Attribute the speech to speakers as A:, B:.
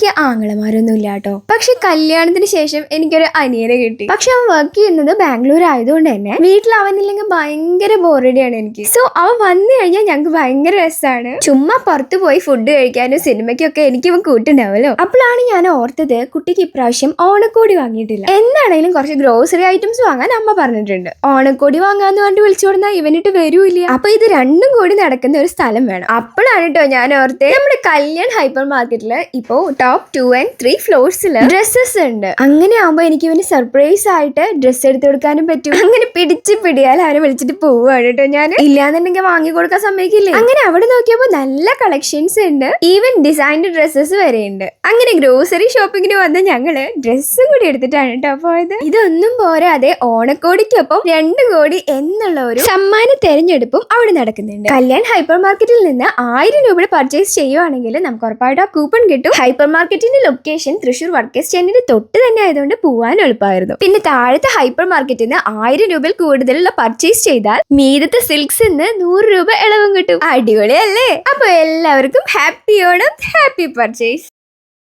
A: എനിക്ക് ആങ്ങളമാരൊന്നും ഇല്ല കേട്ടോ പക്ഷെ കല്യാണത്തിന് ശേഷം എനിക്കൊരു അനിയനെ കിട്ടി. പക്ഷെ അവൻ വർക്ക് ചെയ്യുന്നത് ബാംഗ്ലൂർ ആയതുകൊണ്ട് തന്നെ വീട്ടിൽ അവനില്ലെങ്കിൽ ഭയങ്കര ബോറടിയാണ് എനിക്ക്. സോ അവൻ വന്നു കഴിഞ്ഞാൽ ഞങ്ങൾക്ക് ഭയങ്കര രസമാണ് ചുമ്മാ പുറത്തു പോയി ഫുഡ് കഴിക്കാനും സിനിമയ്ക്കൊക്കെ എനിക്ക് ഇവൻ കൂട്ടുണ്ടാവല്ലോ അപ്പോഴാണ് ഞാൻ ഓർത്തത് കുട്ടിക്ക് ഇപ്രാവശ്യം ഓണക്കോടി വാങ്ങിയിട്ടില്ല. എന്താണെങ്കിലും കുറച്ച് ഗ്രോസറി ഐറ്റംസ് വാങ്ങാൻ അമ്മ പറഞ്ഞിട്ടുണ്ട്. ഓണക്കോടി വാങ്ങാന്ന് പറഞ്ഞിട്ട് വിളിച്ചു കൊടുത്താൽ ഇവനിട്ട് വരൂല്ല. അപ്പൊ ഇത് രണ്ടും കൂടി നടക്കുന്ന ഒരു സ്ഥലം വേണം. അപ്പോഴാണ് കേട്ടോ ഞാൻ ഓർത്തേ നമ്മുടെ കല്യാൺ ഹൈപ്പർ മാർക്കറ്റിൽ ഇപ്പോ ടോപ്പ് ടു ആൻഡ് ത്രീ ഫ്ലോർസിൽ ഡ്രസ്സസ് ഉണ്ട്. അങ്ങനെ ആകുമ്പോൾ എനിക്ക് ഇവന് സർപ്രൈസ് ആയിട്ട് ഡ്രസ്സ് എടുത്തു കൊടുക്കാനും പറ്റും. അങ്ങനെ പിടിച്ച് പിടിയാൽ അവനെ വിളിച്ചിട്ട് പോവുകയാണ് കേട്ടോ ഞാൻ ഇല്ലാന്നുണ്ടെങ്കിൽ വാങ്ങി കൊടുക്കാൻ സമ്മതിക്കില്ലേ? അങ്ങനെ അവിടെ നോക്കിയപ്പോൾ നല്ല കളക്ഷൻസ് ഉണ്ട്. ഈവൻ ഡിസൈൻഡ് ഡ്രസ്സസ് വരെ ഉണ്ട്. അങ്ങനെ ഗ്രോസറി ഷോപ്പിങ്ങിന് വന്ന ഞങ്ങൾ ഡ്രസ്സും കൂടി എടുത്തിട്ടാണ് കേട്ടോ പോയത്. ഇതൊന്നും പോരാതെ ഓണക്കോടിക്കൊപ്പം രണ്ട് കോടി എന്നുള്ള ഒരു സമ്മാന തെരഞ്ഞെടുപ്പും അവിടെ നടക്കുന്നുണ്ട്. കല്യാൺ ഹൈപ്പർ മാർക്കറ്റിൽ നിന്ന് ആയിരം രൂപയുടെ പർച്ചേസ് ചെയ്യുവാണെങ്കിൽ നമുക്ക് ഉറപ്പായിട്ട് ആ കൂപ്പൺ കിട്ടും. ഹൈപ്പർ മാർക്കറ്റിന്റെ ലൊക്കേഷൻ തൃശ്ശൂർ വർക്കേഴ്സ് സ്റ്റാൻഡിന്റെ തൊട്ട് തന്നെ ആയതുകൊണ്ട് പോവാൻ എളുപ്പമായിരുന്നു. പിന്നെ താഴത്തെ ഹൈപ്പർ മാർക്കറ്റിൽ നിന്ന് ആയിരം രൂപയിൽ കൂടുതലുള്ള പർച്ചേസ് ചെയ്താൽ മീതത്തെ സിൽക്സ് നിന്ന് നൂറ് രൂപ ഇളവും കിട്ടും. അടിപൊളിയല്ലേ? അപ്പൊ എല്ലാവർക്കും ഹാപ്പി ഓണം ഹാപ്പി പർച്ചേസ്